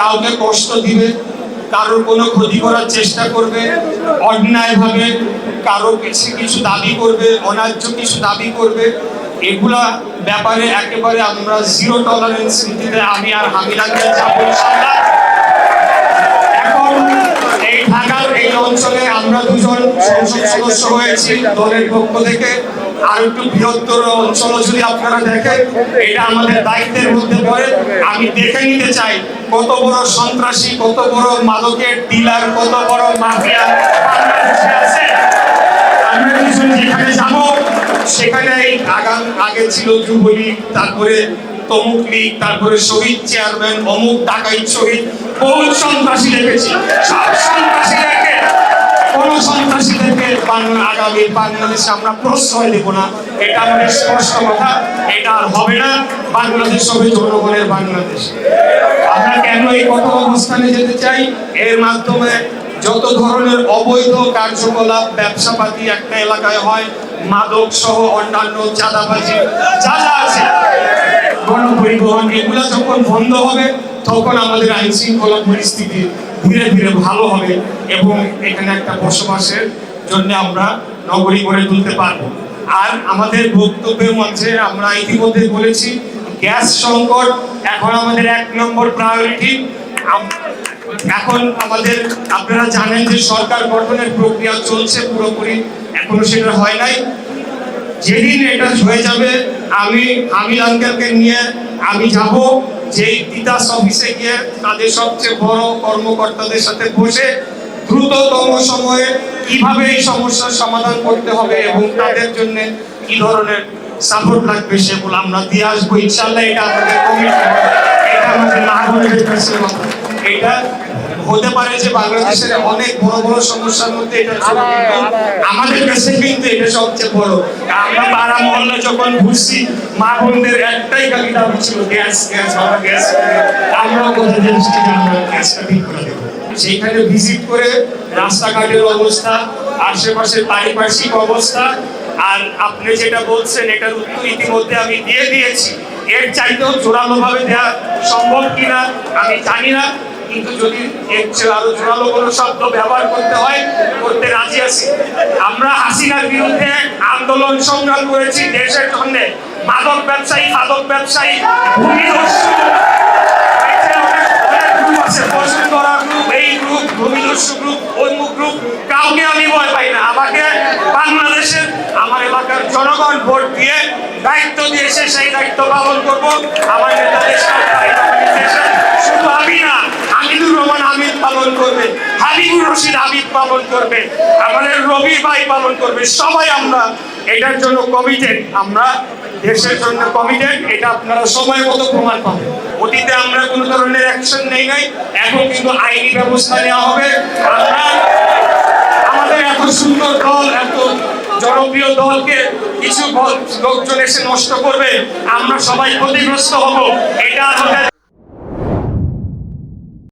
কাউকে কষ্ট দিবে, কারোর কোনো ক্ষতি করার চেষ্টা করবে, অন্যায়ভাবে কারও কিছু কিছু দাবি করবে, অন্যায্য কিছু দাবি করবে, এগুলা ব্যাপারে একেবারে আমরা জিরো টলারেন্স নীতিতে আমি আর হামিলাকে যাব ইনশাআল্লাহ এখন এই ঢাকার এই অঞ্চলে আমরা দুজন সংসদ সদস্য হয়েছি দলের পক্ষ থেকে। আর একটু বৃহত্তর অঞ্চল যদি আপনারা দেখেন, এটা আমাদের দায়িত্বের মধ্যে পড়ে। আমি দেখে নিতে চাই কত বড় সন্ত্রাসী, কত বড় মাদকের ডিলার, কত বড় মাফিয়া আছে। আমরা দুজন যেখানে যাব, সেখানে আগাম, আগে ছিল যুবলীগ, তারপরে তমুক লীগ, তারপরে শহীদ চেয়ারম্যান অমুক ডাকাইত শহীদ, বহু সন্ত্রাসী দেখেছি। সব সন্ত্রাসীদেরকে আগামী বাংলাদেশে আমরা প্রশ্রয় দেব না, এটা আমাদের স্পষ্ট কথা, এটা আর হবে না বাংলাদেশ হবে জনগণের বাংলাদেশ। আমরা কেন এই কঠোর অবস্থানে যেতে চাই? এর মাধ্যমে যত ধরনের অবৈধ কার্যকলাপ, ব্যবসাপাতি একটা এলাকায় হয় মাদক সহ অন্যান্য চাঁদাবাজি, যা যা আছে গণপরিবহন এগুলো যখন বন্ধ হবে, তখন আমাদের আইন শৃঙ্খলা পরিস্থিতি ধীরে ধীরে ভালো হবে এবং এখানে একটা বসবাসের জন্য আমরা নগরী গড়ে তুলতে পারব। আর আমাদের বক্তব্যের মধ্যে আমরা ইতিমধ্যে বলেছি, গ্যাস সংকট এখন আমাদের এক নম্বর প্রায়োরিটি এখন আমাদের, আপনারা জানেন যে সরকার গঠনের প্রক্রিয়া চলছে পুরোপুরি, এখনও সেটা হয় নাই। যেদিন এটা হয়ে যাবে, আমি আমি আঙ্কেলকে নিয়ে, আমি যাব, যেই তিতাস অফিসে গিয়ে তাদের সবচেয়ে বড় কর্মকর্তাদের সাথে বসে দ্রুততম সময়ে কীভাবে এই সমস্যার সমাধান করতে হবে এবং তাদের জন্য কি ধরনের সাপোর্ট লাগবে সেগুলো আমরা দিয়ে আসব। ইনশাল্লাহ এটা আমাদের কমিটি এটা আমাদের নাগরিকের কাছে এটা হতে পারে যে বাংলাদেশের অনেক বড় বড় সমস্যার মধ্যে এটা ছিল আমাদের কাছে কিন্তু এটা সবচেয়ে বড়। আমরা পাড়া মহল্লা যখন ঘুরছি মা বোনদের একটাই খালি দাবি ছিল গ্যাস গ্যাস বাবা গ্যাস আমরা কোথায় যে আমরা গ্যাসটা ঠিক করে দেবো। সেইখানে ভিজিট করে রাস্তাঘাটের অবস্থা আশেপাশের পারিপার্শ্বিক অবস্থা আর আপনি যেটা বলছেন এটার উত্তর ইতিমধ্যে আমি দিয়ে দিয়েছি। এর চাইতেও জোরালো ভাবে দেওয়া সম্ভব কিনা আমি জানি না। কিন্তু যদি এর জোরালো কোনো শব্দ ব্যবহার করতে হয় করতে রাজি আছি। আমরা হাসিনার বিরুদ্ধে আন্দোলন সংগ্রাম করেছি দেশের জন্য। মাদক ব্যবসায়ী মাদক ব্যবসায়ী group, কাউকে আমি ভয় পাই না। আমাকে আমার এলাকার জনগণ ভোট দিয়ে দায়িত্ব দিয়েছে সেই দায়িত্ব পালন করব। আমার নেতাদের সাথে দেশে শুধু আমি না হামিদুর রহমান হামিদ পালন করবে হাবিবুর রশিদ হাবিব পালন করবে, আমাদের রবি ভাই পালন করবে, সবাই আমরা এটার জন্য কমিটেড আমরা দেশের জন্য কমিটেড এটা আপনারা সময় মতো প্রমাণ পাবেন। অতীতে আমরা কোনো ধরনের অ্যাকশন নেই নাই, এখন কিন্তু আইনি ব্যবস্থা নেওয়া হবে। আমরা আমাদের এত সুন্দর দল, এত জনপ্রিয় দলকে কিছু লোকজন এসে নষ্ট করবে, আমরা সবাই ক্ষতিগ্রস্ত হব, এটা আমাদের